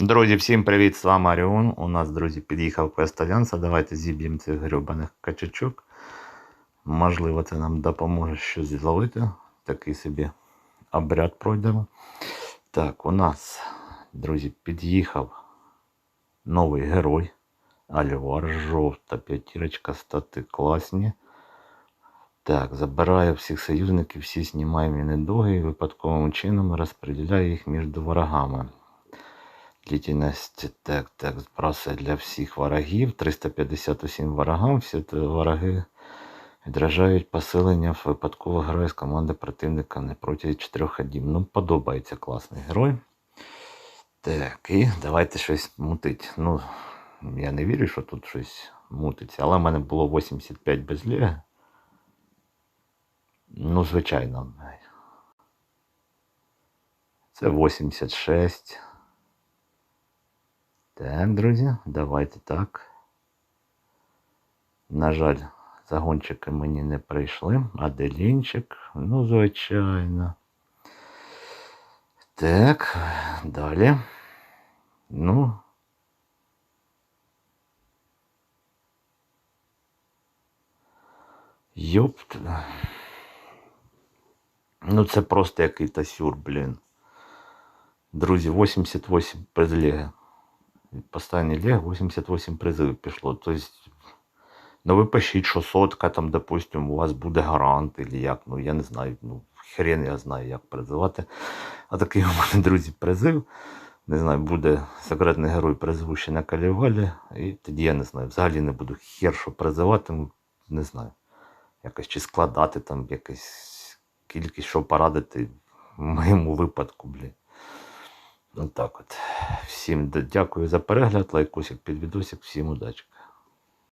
Друзі, всім привіт! З вами Аріон. У нас, друзі, під'їхав квест Альянса. Давайте зіб'ємо цих грюбаних качачок. Можливо, це нам допоможе щось зловити. Такий собі обряд пройдемо. Так, у нас, друзі, під'їхав новий герой. Альвар, жовта п'ятірочка, стати класні. Так, забираю всіх союзників, всі знімаємо недуги і випадковим чином розподіляю їх між ворогами. Длительність так, так, збрасує для всіх ворогів. 357 ворогам. Всі вороги відражають посилення в випадково героя з команди противника не проти 4 ходів. Ну, подобається класний герой. Так, і давайте щось мутить. Ну, я не вірю, що тут щось мутиться, але в мене було 85 без ліги. Ну, звичайно. Це 86. Так, друзі, давайте так. На жаль, загончики мені не прийшли, а делінчик, ну, звичайно. Так, далі. Ну. Йопт. Ну, це просто який-то сюр, блін. Друзі, 88 без ліги. Останній ліг 88 призивів пішло. Тобто, ну ви пишіть, що сотка, там, допустим, у вас буде гарант, или як, ну я не знаю, ну хрен я знаю, як призивати. А такий у мене, друзі, призив. Не знаю, буде секретний герой призиву ще на калівалі. І тоді я не знаю. Взагалі не буду хер що призивати, ну, не знаю. Якось чи складати там якась кількість, що порадити в моєму випадку, блін. Ну так от. Всім дякую за перегляд, лайкосик під відосик, всім удачі.